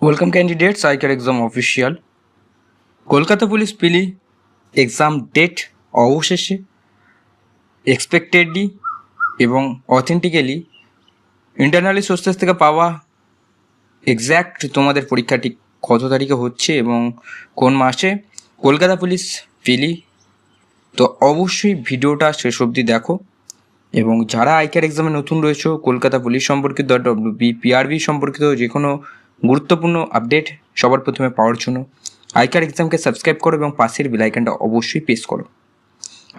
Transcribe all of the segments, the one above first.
Welcome candidates ICAR exam official Kolkata police পিলি exam date অবশেষে expectedly এবং authentically internally sources থেকে পাওয়া exact তোমাদের পরীক্ষাটি কত তারিখে হচ্ছে এবং কোন মাসে। কলকাতা পুলিশ পিলি তো অবশ্যই ভিডিওটা শেষ অবধি দেখো এবং যারা আইকার এক্সামে নতুন রয়েছে, কলকাতা পুলিশ সম্পর্কিত ডব্লিউ বি পিআরবি সম্পর্কিত যে কোনো গুরুত্বপূর্ণ আপডেট সবার প্রথমে পাওয়ার জন্য আইকার এক্সামকে সাবস্ক্রাইব করো এবং পাশের বেলাইকানটা অবশ্যই প্রেস করো।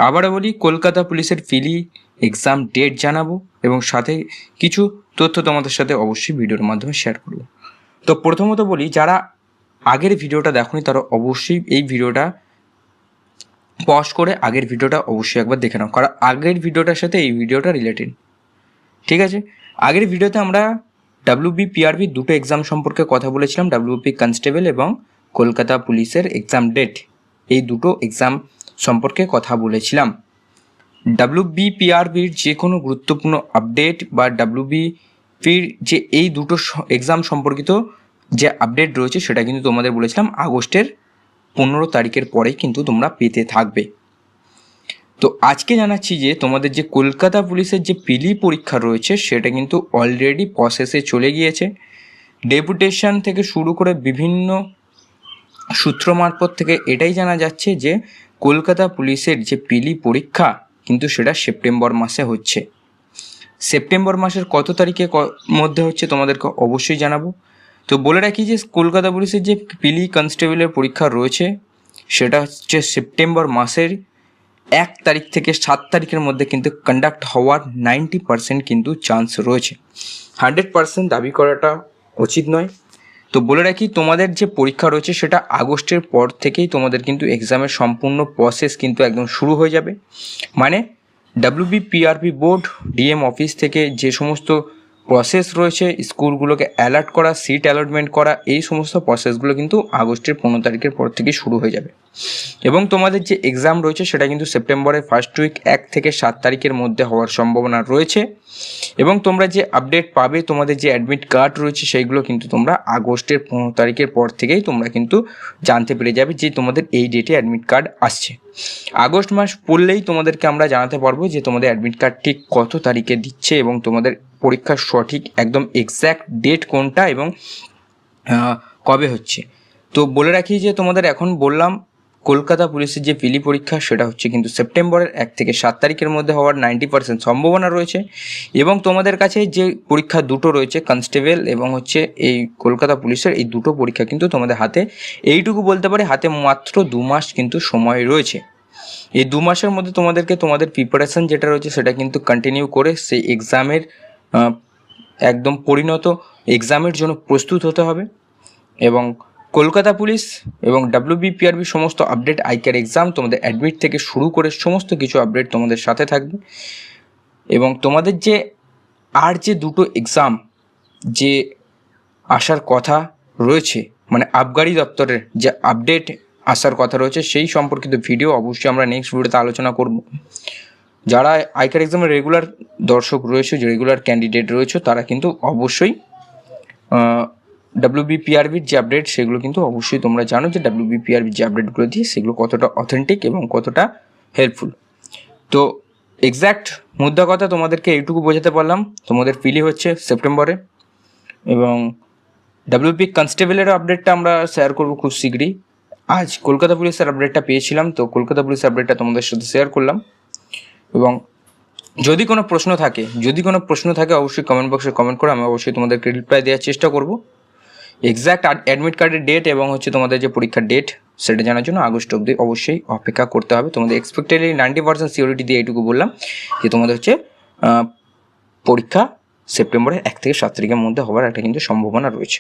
আবারও বলি, কলকাতা পুলিশের ফিলি এক্সাম ডেট জানাব এবং সাথে কিছু তথ্য তোমাদের সাথে অবশ্যই ভিডিওর মাধ্যমে শেয়ার করব। তো প্রথমত বলি, যারা আগের ভিডিওটা দেখোনি, তারা অবশ্যই এই ভিডিওটা পজ করে আগের ভিডিওটা অবশ্যই একবার দেখে নাও। কারণ আগের ভিডিওটার সাথে এই ভিডিওটা রিলেটেড ঠিক আছে? আগের ভিডিওতে আমরা ডাব্লিউবি পিআরবি দুটো এক্সাম সম্পর্কে কথা বলেছিলাম ডাব্লিউপি কনস্টেবল এবং কলকাতা পুলিশের এক্সাম ডেট এই দুটো এক্সাম সম্পর্কে কথা বলেছিলাম। ডাব্লিউবি পিআরবির যে কোনো গুরুত্বপূর্ণ আপডেট বা ডাব্লিউবি পির যে এই দুটো এক্সাম সম্পর্কিত যে আপডেট রয়েছে, সেটা কিন্তু তোমাদের বলেছিলাম আগস্টের পনেরো তারিখের পরেই কিন্তু তোমরা পেতে থাকবে। আজকে জানাচ্ছি যে তোমাদের যে কলকাতা পুলিশের যে পিলি পরীক্ষা রয়েছে, সেটা কিন্তু অলরেডি প্রসেসে চলে গিয়েছে। ডেপুটেশন থেকে শুরু করে বিভিন্ন সূত্র মারফত থেকে এটাই জানা যাচ্ছে যে, কলকাতা পুলিশের যে পিলি পরীক্ষা, কিন্তু সেটা সেপ্টেম্বর মাসে হচ্ছে। সেপ্টেম্বর মাসের কত তারিখে মধ্যে হচ্ছে তোমাদেরকে অবশ্যই জানাব। তো বলে রাখি যে, কলকাতা পুলিশের যে পিলি কনস্টেবলের পরীক্ষা রয়েছে, সেটা হচ্ছে সেপ্টেম্বর মাসের এক তারিখ থেকে সাত তারিখের মধ্যে কিন্তু কন্ডাক্ট হওয়ার নাইনটি পার্সেন্ট কিন্তু চান্স রয়েছে। হান্ড্রেড পার্সেন্ট দাবি করাটা উচিত নয়। তো বলে রাখি, তোমাদের যে পরীক্ষা রয়েছে সেটা আগস্টের পর থেকেই তোমাদের কিন্তু এক্সামের সম্পূর্ণ প্রসেস কিন্তু একদম শুরু হয়ে যাবে। মানে WB PRP board DM office থেকে যে সমস্ত প্রসেস রয়েছে, স্কুলগুলোকে অ্যালার্ট করা সিট অ্যালটমেন্ট করা, এই সমস্ত প্রসেসগুলো কিন্তু আগস্টের পনেরো তারিখের পর থেকে শুরু হয়ে যাবে। এবং তোমাদের যে এক্সাম রয়েছে সেটা কিন্তু সেপ্টেম্বরের ফার্স্ট উইক এক থেকে সাত তারিখের মধ্যে হওয়ার সম্ভাবনা রয়েছে। এবং তোমরা যে আপডেট পাবে, তোমাদের যে অ্যাডমিট কার্ড রয়েছে সেইগুলো কিন্তু তোমরা আগস্টের পনেরো তারিখের পর থেকেই তোমরা কিন্তু জানতে পেরে যাবে যে তোমাদের এই ডেটে অ্যাডমিট কার্ড আসছে। আগস্ট মাস পড়লেই তোমাদেরকে আমরা জানাতে পারব যে তোমাদের অ্যাডমিট কার্ড ঠিক কত তারিখে দিচ্ছে এবং তোমাদের পরীক্ষার সঠিক একদম এক্স্যাক্ট ডেট কোনটা এবং কবে হচ্ছে। তো বলে রাখি যে তোমাদের এখন বললাম, কলকাতা পুলিশের যে পিলি পরীক্ষা সেটা হচ্ছে কিন্তু সেপ্টেম্বরের এক থেকে সাত তারিখের মধ্যে হওয়ার নাইনটি পার্সেন্ট সম্ভাবনা রয়েছে এবং তোমাদের কাছে যে পরীক্ষা দুটো রয়েছে কনস্টেবল এবং হচ্ছে এই কলকাতা পুলিশের, এই দুটো পরীক্ষা কিন্তু তোমাদের হাতে, এইটুকু বলতে পারে, হাতে মাত্র দু মাস কিন্তু সময় রয়েছে। এই দু মাসের মধ্যে তোমাদেরকে তোমাদের প্রিপারেশন যেটা রয়েছে সেটা কিন্তু কন্টিনিউ করে সেই এক্সামের একদম পরিণত এক্সামের জন্য প্রস্তুত হতে হবে এবং কলকাতা পুলিশ এবং ডাব্লিউবিপিআরবি সমস্ত আপডেট আইকার এক্সাম তোমাদের অ্যাডমিট থেকে শুরু করে সমস্ত কিছু আপডেট তোমাদের সাথে থাকবে এবং তোমাদের যে আর যে দুটো এক্সাম যে আসার কথা রয়েছে মানে আবগারি দপ্তরের যে আপডেট আসার কথা রয়েছে, সেই সম্পর্কিত ভিডিও অবশ্যই আমরা নেক্সট ভিডিওতে আলোচনা করব। যারা আইকার এক্সামের রেগুলার দর্শক রয়েছে, যে রেগুলার ক্যান্ডিডেট রয়েছে, তারা কিন্তু অবশ্যই ডাব্লিউবিপিআরবির যে আপডেট, সেগুলো কিন্তু অবশ্যই তোমরা জানো যে ডাব্লিউবিপিআরবির যে আপডেটগুলো দিয়ে সেগুলো কতটা অথেন্টিক এবং কতটা হেল্পফুল তো এক্স্যাক্ট মুদ্রা কথা তোমাদেরকে এইটুকু বোঝাতে পারলাম। তোমাদের ফিলি হচ্ছে সেপ্টেম্বরে এবং ডাব্লিউপি কনস্টেবলের আপডেটটা আমরা শেয়ার করব খুব শীঘ্রই আজ কলকাতা পুলিশের আপডেটটা পেয়েছিলাম, তো কলকাতা পুলিশের আপডেটটা তোমাদের সাথে শেয়ার করলাম। এবং যদি কোনো প্রশ্ন থাকে, যদি কোনো প্রশ্ন থাকে, অবশ্যই কমেন্ট বক্সে কমেন্ট করে আমি অবশ্যই তোমাদেরকে রিপ্লাই দেওয়ার চেষ্টা করব। এক্স্যাক্ট অ্যাডমিট কার্ডের ডেট এবং হচ্ছে তোমাদের যে পরীক্ষার ডেট সেটা জানার জন্য আগস্ট অবধি অবশ্যই অপেক্ষা করতে হবে। তোমাদের এক্সপেক্টেডলি নাইনটি পার্সেন্ট সিওরিটি দিয়ে এইটুকু বললাম যে তোমাদের হচ্ছে পরীক্ষা সেপ্টেম্বরের এক থেকে সাত তারিখের মধ্যে হওয়ার একটা কিন্তু সম্ভাবনা রয়েছে।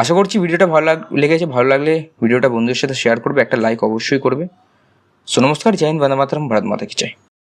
আশা করছি ভিডিওটা ভালো লাগ লেগেছে। ভালো লাগলে ভিডিওটা বন্ধুদের সাথে শেয়ার করবে, একটা লাইক অবশ্যই করবে। সো নমস্কার, জয় হিন্দ, বন্দে মাতরম, ভারত মাতা কি চাই।